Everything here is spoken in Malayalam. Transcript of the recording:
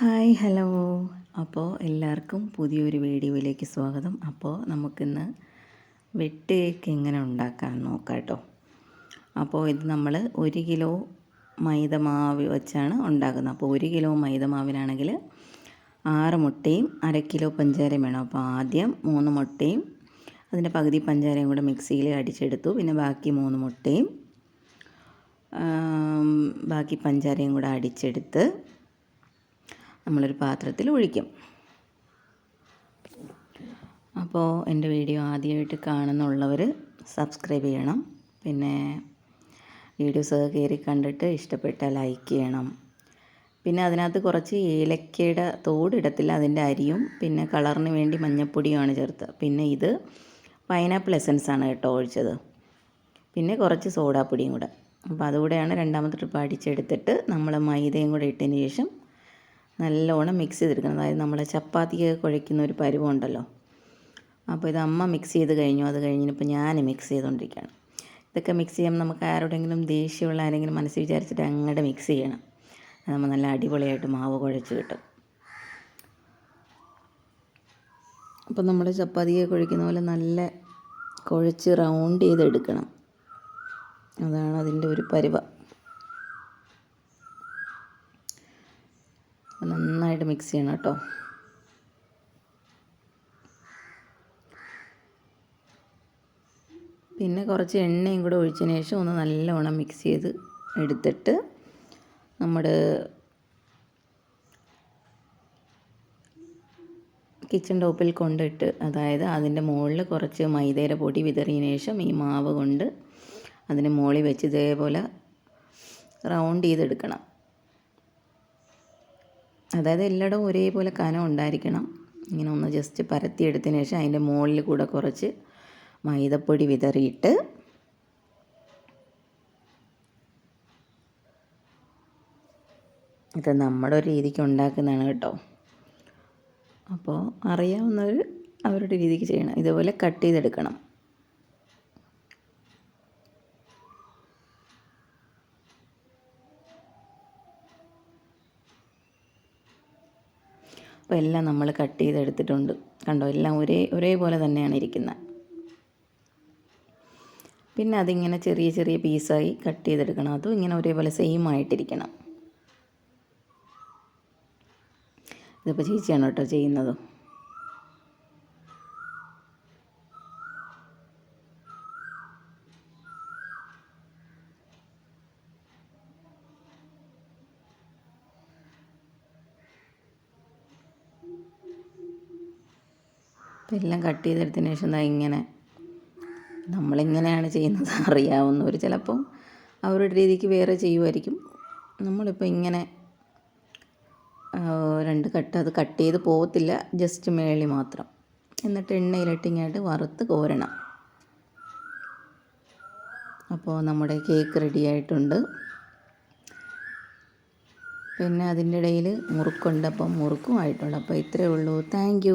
Hi hello. അപ്പോൾ എല്ലാവർക്കും പുതിയൊരു വീഡിയോയിലേക്ക് സ്വാഗതം. അപ്പോൾ നമുക്കിന്ന് വെട്ട് കേക്ക് എങ്ങനെ ഉണ്ടാക്കാൻ നോക്കാം കേട്ടോ അപ്പോൾ ഇത് നമ്മൾ ഒരു കിലോ മൈദമാവ് വെച്ചാണ് ഉണ്ടാക്കുന്നത്. അപ്പോൾ ഒരു കിലോ മൈദമാവിനാണെങ്കിൽ ആറ് മുട്ടയും അര കിലോ പഞ്ചാരയും വേണം. അപ്പോൾ ആദ്യം മൂന്ന് മുട്ടയും അതിന്റെ പകുതി പഞ്ചാരയും കൂടെ മിക്സിയിൽ അടിച്ചെടുത്തു. പിന്നെ ബാക്കി മൂന്ന് മുട്ടയും ബാക്കി പഞ്ചാരയും കൂടെ അടിച്ചെടുത്ത് നമ്മളൊരു പാത്രത്തിൽ ഒഴിക്കും. അപ്പോൾ എന്റെ വീഡിയോ ആദ്യമായിട്ട് കാണുന്നുള്ളവർ സബ്സ്ക്രൈബ് ചെയ്യണം. പിന്നെ വീഡിയോസ് കയറി കണ്ടിട്ട് ഇഷ്ടപ്പെട്ടാൽ ലൈക്ക് ചെയ്യണം. പിന്നെ അതിനകത്ത് കുറച്ച് ഏലക്കയുടെ തോടിടത്തില്ല അതിന്റെ അരിയും പിന്നെ കളറിന് വേണ്ടി മഞ്ഞപ്പൊടിയുമാണ് ചേർത്ത് പിന്നെ ഇത് പൈനാപ്പിൾ എസൻസ് ആണ് കേട്ടോ ഒഴിച്ചത്. പിന്നെ കുറച്ച് സോഡാപ്പൊടിയും കൂടെ. അപ്പോൾ അതുകൂടെയാണ് രണ്ടാമത്തെ ട്രിപ്പ് അടിച്ചെടുത്തിട്ട് നമ്മൾ മൈദയും കൂടെ ഇട്ടതിന് ശേഷം നല്ലോണം മിക്സ് ചെയ്തെടുക്കണം. അതായത് നമ്മൾ ചപ്പാത്തിയൊക്കെ കുഴയ്ക്കുന്ന ഒരു പരുവമുണ്ടല്ലോ അപ്പോൾ ഇത് അമ്മ മിക്സ് ചെയ്ത് കഴിഞ്ഞു. അത് കഴിഞ്ഞിപ്പോൾ ഞാൻ മിക്സ് ചെയ്തുകൊണ്ടിരിക്കുകയാണ് ഇതൊക്കെ മിക്സ് ചെയ്യുമ്പോൾ നമുക്ക് ആരോടെങ്കിലും ദേഷ്യമുള്ള ആരെങ്കിലും മനസ്സ് വിചാരിച്ചിട്ട് അങ്ങോട്ട് മിക്സ് ചെയ്യണം. നമ്മൾ നല്ല അടിപൊളിയായിട്ട് മാവ് കുഴച്ച് കിട്ടും. അപ്പോൾ നമ്മൾ ചപ്പാത്തിയെ കുഴയ്ക്കുന്ന പോലെ നല്ല കുഴച്ച് റൗണ്ട് ചെയ്തെടുക്കണം. അതാണ് അതിന്റെ ഒരു പരുവം. നന്നായിട്ട് മിക്സ് ചെയ്യണം കേട്ടോ. പിന്നെ കുറച്ച് എണ്ണയും കൂടെ ഒഴിച്ചതിന് ശേഷം ഒന്ന് നല്ലവണ്ണം മിക്സ് ചെയ്ത് എടുത്തിട്ട് നമ്മുടെ കിച്ചൺ ടോപ്പിൽ കൊണ്ടിട്ട് അതായത് അതിന്റെ മുകളിൽ കുറച്ച് മൈദയുടെ പൊടി വിതറിയതിന് ശേഷം ഈ മാവ് കൊണ്ട് അതിന് മുകളിൽ വെച്ച് ഇതേപോലെ റൗണ്ട് ചെയ്തെടുക്കണം. അതായത് എല്ലായിടവും ഒരേപോലെ കനം ഉണ്ടായിരിക്കണം. ഇങ്ങനെ ഒന്ന് ജസ്റ്റ് പരത്തിയെടുത്തതിന് ശേഷം അതിന്റെ മുകളിൽ കൂടെ കുറച്ച് മൈദപ്പൊടി വിതറിയിട്ട് ഇത് നമ്മുടെ ഒരു രീതിക്ക് ഉണ്ടാക്കുന്നതാണ് കേട്ടോ. അപ്പോൾ അറിയാവുന്നവർ അവരുടെ രീതിക്ക് ചെയ്യണം. ഇതുപോലെ കട്ട് ചെയ്തെടുക്കണം. അപ്പോൾ എല്ലാം നമ്മൾ കട്ട് ചെയ്തെടുത്തിട്ടുണ്ട്. കണ്ടോ? എല്ലാം ഒരേ ഒരേപോലെ തന്നെയാണ് ഇരിക്കുന്നത് പിന്നെ അതിങ്ങനെ ചെറിയ ചെറിയ പീസായി കട്ട് ചെയ്തെടുക്കണം. അതും ഇങ്ങനെ ഒരേപോലെ സെയിം ആയിട്ടിരിക്കണം. ഇതിപ്പോൾ ചേച്ചിയാണ് കേട്ടോ ചെയ്യുന്നത്? അപ്പോൾ എല്ലാം കട്ട് ചെയ്തെടുത്തതിന് ശേഷം ദാ ഇങ്ങനെ നമ്മളിങ്ങനെയാണ് ചെയ്യുന്നത്. അറിയാവുന്നവർ ചിലപ്പം അവരുടെ രീതിക്ക് വേറെ ചെയ്യുമായിരിക്കും നമ്മളിപ്പോൾ ഇങ്ങനെ രണ്ട് കട്ട് അത് കട്ട് ചെയ്ത് പോകത്തില്ല ജസ്റ്റ് മേളി മാത്രം. എന്നിട്ട് എണ്ണയിലിട്ടിങ്ങായിട്ട് വറുത്ത് കോരണം. അപ്പോൾ നമ്മുടെ കേക്ക് റെഡിയായിട്ടുണ്ട് പിന്നെ അതിന്റെ ഇടയിൽ മുറുക്കുണ്ട്. അപ്പം മുറുക്കും ആയിട്ടുണ്ട് അപ്പോൾ ഇത്രയേ ഉള്ളൂ. താങ്ക്